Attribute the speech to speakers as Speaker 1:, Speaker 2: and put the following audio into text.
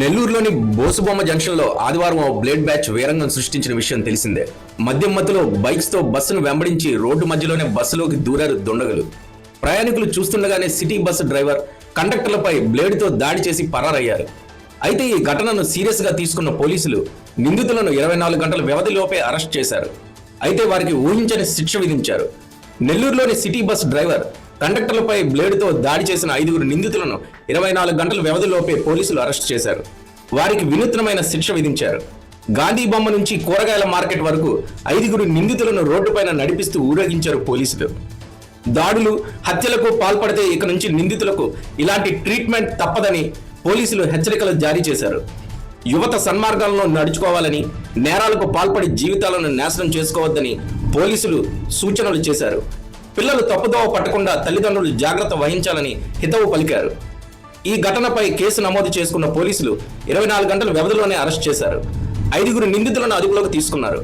Speaker 1: నెల్లూరులోని బోసుబొమ్మ జంక్షన్లో ఆదివారం ఓ బ్లేడ్ బ్యాచ్ వీరంగం సృష్టించిన విషయం తెలిసిందే. మద్యం మత్తులో బైక్స్తో బస్సును వెంబడించి రోడ్డు మధ్యలోనే బస్సులోకి దూరారు దుండగులు. ప్రయాణికులు చూస్తుండగానే సిటీ బస్సు డ్రైవర్ కండక్టర్లపై బ్లేడ్తో దాడి చేసి పరారయ్యారు. అయితే ఈ ఘటనను సీరియస్గా తీసుకున్న పోలీసులు నిందితులను ఇరవై నాలుగు గంటల వ్యవధిలోపే అరెస్ట్ చేశారు. అయితే వారికి ఊహించని శిక్ష విధించారు. నెల్లూరులోని సిటీ బస్ డ్రైవర్ కండక్టర్లపై బ్లేడుతో దాడి చేసిన ఐదుగురు నిందితులను ఇరవై నాలుగు గంటల వ్యవధిలోపే పోలీసులు అరెస్ట్ చేశారు. వారికి వినూత్నమైన శిక్ష విధించారు. గాంధీ బొమ్మ నుంచి కూరగాయల మార్కెట్ వరకు ఐదుగురు నిందితులను రోడ్డుపైన నడిపిస్తూ ఊరేగించారు పోలీసులు. దాడులు హత్యలకు పాల్పడితే ఇక నుంచి నిందితులకు ఇలాంటి ట్రీట్మెంట్ తప్పదని పోలీసులు హెచ్చరికలు జారీ చేశారు. యువత సన్మార్గాలను నడుచుకోవాలని నేరాలకు పాల్పడి జీవితాలను నాశనం చేసుకోవద్దని పోలీసులు సూచనలు చేశారు. పిల్లలు తప్పుదోవ పట్టకుండా తల్లిదండ్రులు జాగ్రత్త వహించాలని హితవు పలికారు. ఈ ఘటనపై కేసు నమోదు చేసుకున్న పోలీసులు ఇరవై నాలుగు గంటల వ్యవధిలోనే అరెస్ట్ చేశారు. ఐదుగురు నిందితులను అదుపులోకి తీసుకున్నారు.